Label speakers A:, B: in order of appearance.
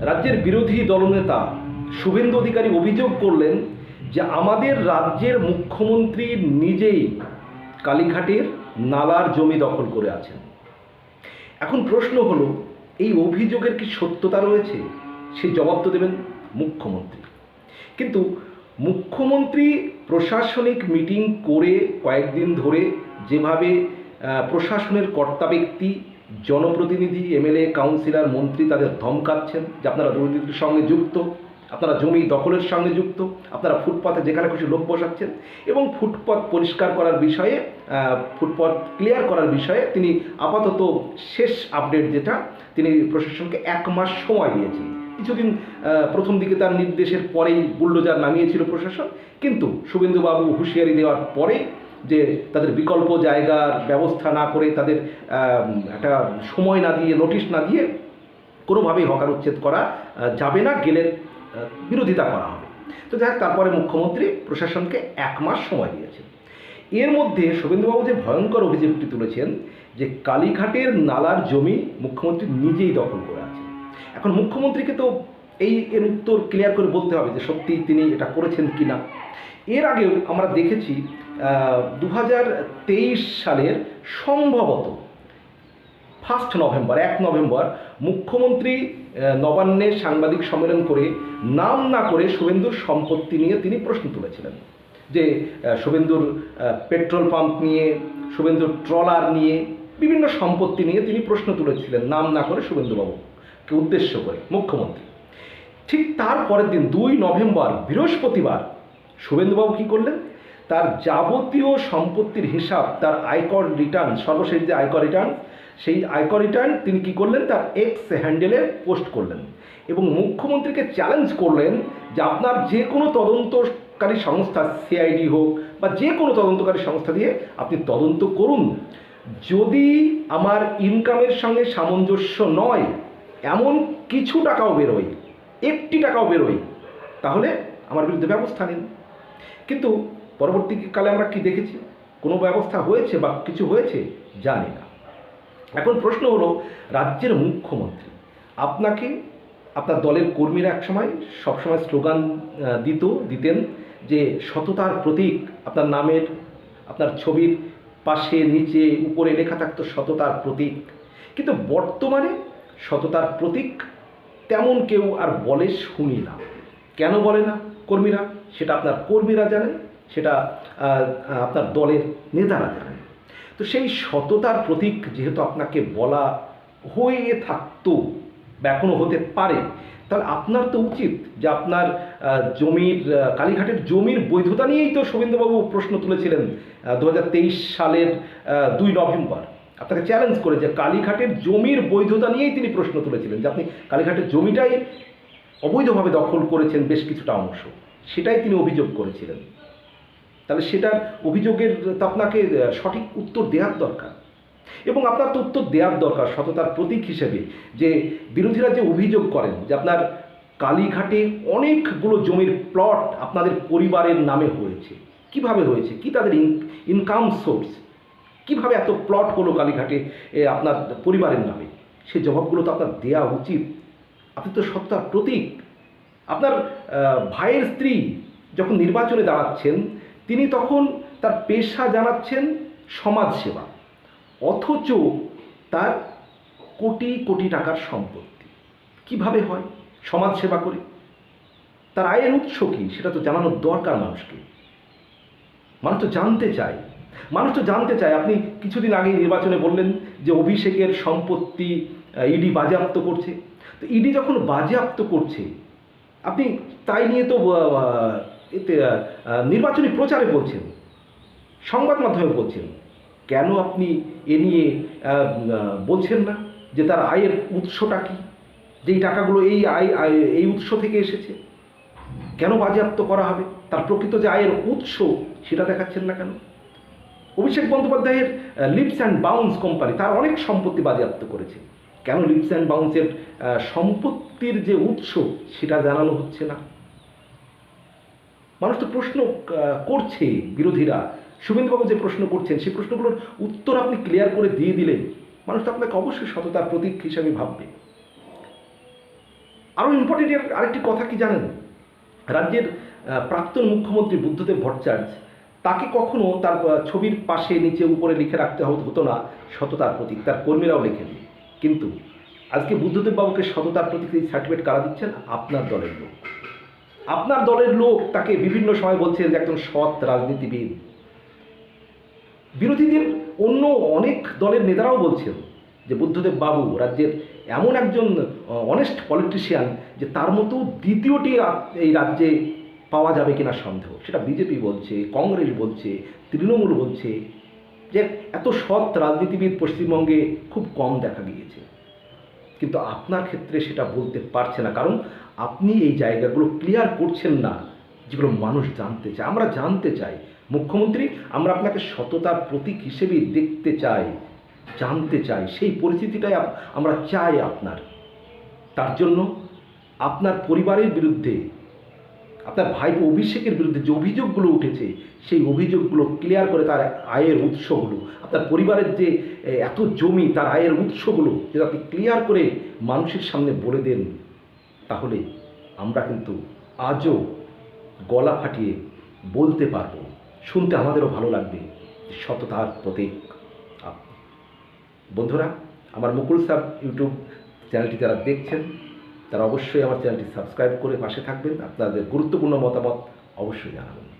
A: রাজ্যের বিরোধী দলনেতা শুভেন্দু অধিকারী অভিযোগ করলেন যে আমাদের রাজ্যের মুখ্যমন্ত্রী নিজেই কালীঘাটের নালার জমি দখল করে আছেন। এখন প্রশ্ন হলো, এই অভিযোগের কি সত্যতা রয়েছে? সে জবাব তো দেবেন মুখ্যমন্ত্রী। কিন্তু মুখ্যমন্ত্রী প্রশাসনিক মিটিং করে কয়েকদিন ধরে যেভাবে প্রশাসনের কর্তা ব্যক্তি জনপ্রতিনিধি এমএলএ কাউন্সিলর মন্ত্রী তাদের ধমকাচ্ছেন যে আপনারা দুর্নীতির সঙ্গে যুক্ত আপনারা জমি দখলের সঙ্গে যুক্ত আপনারা ফুটপাথে যেখানে খুশি লোক বসাচ্ছেন এবং ফুটপাত পরিষ্কার করার বিষয়ে আহ, ফুটপাত ক্লিয়ার করার বিষয়ে তিনি আপাতত শেষ আপডেট যেটা তিনি প্রশাসনকে এক মাস সময় দিয়েছেন। কিছুদিন প্রথম দিকে তার নির্দেশের পরেই বুল্ডোজার নামিয়েছিল প্রশাসন কিন্তু শুভেন্দুবাবু হুঁশিয়ারি দেওয়ার পরেই যে তাদের বিকল্প জায়গার ব্যবস্থা না করে তাদের একটা সময় না দিয়ে নোটিশ না দিয়ে কোনোভাবেই হকার উচ্ছেদ করা যাবে না, গেলে বিরোধিতা করা হবে। তো যাই তারপরে মুখ্যমন্ত্রী প্রশাসনকে এক মাস সময় দিয়েছেন। এর মধ্যে শুভেন্দুবাবু যে ভয়ঙ্কর অভিযোগটি তুলেছেন, যে কালীঘাটের নালার জমি মুখ্যমন্ত্রী নিজেই দখল করে আছেন। এখন মুখ্যমন্ত্রীকে তো এই, এর উত্তর ক্লিয়ার করে বলতে হবে যে সত্যি তিনি এটা করেছেন কি না এর আগেও আমরা দেখেছি দু হাজার তেইশ সালের সম্ভবত ফার্স্ট নভেম্বর এক নভেম্বর মুখ্যমন্ত্রী নবান্নে সাংবাদিক সম্মেলন করে নাম না করে শুভেন্দুর সম্পত্তি নিয়ে তিনি প্রশ্ন তুলেছিলেন। যে শুভেন্দুর পেট্রোল পাম্প নিয়ে, শুভেন্দুর ট্রলার নিয়ে, বিভিন্ন সম্পত্তি নিয়ে তিনি প্রশ্ন তুলেছিলেন, নাম না করে শুভেন্দুবাবুকে উদ্দেশ্য করে, মুখ্যমন্ত্রী। ঠিক তার পরের দিন, দুই নভেম্বর বৃহস্পতিবার, শুভেন্দুবাবু কী করলেন? তার যাবতীয় সম্পত্তির হিসাব, তার আয়কর রিটার্ন সর্বশেষ যে আয়কর রিটার্ন সেই আয়কর রিটার্ন তিনি কি করলেন? তার এক্স হ্যান্ডেলে পোস্ট করলেন এবং মুখ্যমন্ত্রীকে চ্যালেঞ্জ করলেন যে আপনার যে কোনো তদন্তকারী সংস্থা সিআইডি হোক বা যে কোনো তদন্তকারী সংস্থা দিয়ে আপনি তদন্ত করুন। যদি আমার ইনকামের সঙ্গে সামঞ্জস্য নয়, এমন কিছু টাকাও বেরোয়, একটি টাকাও বেরোয়, তাহলে আমার বিরুদ্ধে ব্যবস্থা নিন। কিন্তু পরবর্তীকালে আমরা কি দেখেছি? কোনো ব্যবস্থা হয়েছে বা কিছু হয়েছে? জানি না। এখন প্রশ্ন হলো, রাজ্যের মুখ্যমন্ত্রী আপনাকে, আপনার দলের কর্মীরা একসময় সবসময় স্লোগান দিত, দিতেন যে সততার প্রতীক আপনার নামের, আপনার ছবির পাশে, নিচে, উপরে লেখা থাকতো সততার প্রতীক। কিন্তু বর্তমানে সততার প্রতীক তেমন কেউ আর বলে শুনি না। কেন বলে না কর্মীরা? সেটা আপনার কর্মীরা জানেন সেটা আপনার দলের নেতারা জানেন। তো সেই সততার প্রতীক যেহেতু আপনাকে বলা হয়ে থাকতো বা এখনও হতে পারে, তাহলে আপনার তো উচিত যে আপনার জমির কালীঘাটের জমির বৈধতা নিয়েই তো শুভেন্দুবাবু প্রশ্ন তুলেছিলেন দু হাজার তেইশ সালের দুই নভেম্বর। আপনাকে চ্যালেঞ্জ করে যে কালীঘাটের জমির বৈধতা নিয়েই তিনি প্রশ্ন তুলেছিলেন যে আপনি কালীঘাটের জমিটাই অবৈধভাবে দখল করেছেন বেশ কিছুটা অংশ। সেটাই তিনি অভিযোগ করেছিলেন। তাহলে সেটার অভিযোগের তো আপনাকে সঠিক উত্তর দেওয়ার দরকার। এবং আপনার তো উত্তর দেওয়ার দরকার সততার প্রতীক হিসেবে যে বিরোধীরা যে অভিযোগ করেন যে আপনার কালীঘাটে অনেকগুলো জমির প্লট আপনাদের পরিবারের নামে হয়েছে। কীভাবে হয়েছে? কি তাদের ইনকাম সোর্স কীভাবে এত প্লট হলো কালীঘাটে আপনার পরিবারের নামে? সে জবাবগুলো তো আপনার দেওয়া উচিত। আপনি তো সত্তার প্রতীক। আপনার ভাইয়ের স্ত্রী যখন নির্বাচনে দাঁড়াচ্ছেন তিনি তখন তার পেশা জানাচ্ছেন সমাজসেবা, অথচ তার কোটি কোটি টাকার সম্পত্তি। কীভাবে হয় সমাজসেবা করে? তার আয়ের উৎস কী? সেটা তো জানানোর দরকার মানুষকে। মানুষ তো জানতে চায়। মানুষ তো জানতে চায়। আপনি কিছুদিন আগে নির্বাচনে বললেন যে অভিষেকের সম্পত্তি ইডি বাজেয়াপ্ত করছে। তো ইডি যখন বাজেয়াপ্ত করছে, আপনি তাই নিয়ে তো এতে নির্বাচনী প্রচারে বলছেন, সংবাদ মাধ্যমে বলছেন, কেন আপনি এ নিয়ে বলছেন না যে তার আয়ের উৎসটা কি? যেই টাকাগুলো এই আয়- এই উৎস থেকে এসেছে, কেন বাজেয়াপ্ত করা হবে? তার প্রকৃত যে আয়ের উৎস, সেটা দেখাচ্ছেন না কেন? অভিষেক বন্দ্যোপাধ্যায়ের লিপস অ্যান্ড বাউন্স কোম্পানি তার অনেক সম্পত্তি বাজেয়াপ্ত করেছে। কেন লিপস অ্যান্ড বাউন্সের সম্পত্তির যে উৎস, সেটা জানানো হচ্ছে না? মানুষ তো প্রশ্ন করছে বিরোধীরা। শুভেন্দুবাবু যে প্রশ্ন করছেন, সেই প্রশ্নগুলোর উত্তর আপনি ক্লিয়ার করে দিয়ে দিলেন। মানুষ তো আপনাকে অবশ্যই সততার প্রতীক হিসাবে ভাববে। আরও ইম্পর্টেন্ট এর আরেকটি কথা কি জানেন? রাজ্যের প্রাক্তন মুখ্যমন্ত্রী বুদ্ধদেব ভট্টাচার্য, তাকে কখনো তার ছবির পাশে নিচে উপরে লিখে রাখতে হতো না সততার প্রতীক। তার কর্মীরাও লেখেনি। কিন্তু আজকে বুদ্ধদেব বাবুকে সততার প্রতীক সার্টিফিকেট কারা দিচ্ছেন? আপনার দলের লোক। আপনার দলের লোক তাকে বিভিন্ন সময় বলছেন যে একজন সৎ রাজনীতিবিদ। বিরোধীদের অন্য অনেক দলের নেতারাও বলছেন যে বুদ্ধদেব বাবু রাজ্যের এমন একজন অনেস্ট পলিটিশিয়ান যে তার মতো দ্বিতীয়টি এই রাজ্যে পাওয়া যাবে কিনা সন্দেহ। সেটা বিজেপি বলছে, কংগ্রেস বলছে, তৃণমূল বলছে যে এত সৎ রাজনীতিবিদ পশ্চিমবঙ্গে খুব কম দেখা গিয়েছে। কিন্তু আপনার ক্ষেত্রে সেটা বলতে পারছে না। কারণ আপনি এই জায়গাগুলো ক্লিয়ার করছেন না, যেগুলো মানুষ জানতে চায়। আমরা জানতে চাই। মুখ্যমন্ত্রী, আমরা আপনাকে সততার প্রতীক হিসেবেই দেখতে চাই, জানতে চাই। সেই পরিস্থিতিটাই আমরা চাই আপনার। তার জন্য আপনার পরিবারের বিরুদ্ধে আপনার ভাই অভিষেকের বিরুদ্ধে যে অভিযোগগুলো উঠেছে, সেই অভিযোগগুলো ক্লিয়ার করে তার আয়ের উৎসগুলো, আপনার পরিবারের যে এত জমি, তার আয়ের উৎসগুলো যদি আপনি ক্লিয়ার করে মানুষের সামনে বলে দেন, তাহলে আমরা কিন্তু আজও গলা ফাটিয়ে বলতে পারব। শুনতে আমাদেরও ভালো লাগবে সততার প্রতীক বন্ধুরা, আমার মুকুল সাহ ইউটিউব চ্যানেলটি যারা দেখছেন তারা অবশ্যই আমার চ্যানেলটি সাবস্ক্রাইব করে পাশে থাকবেন। আপনাদের গুরুত্বপূর্ণ মতামত অবশ্যই জানাবেন।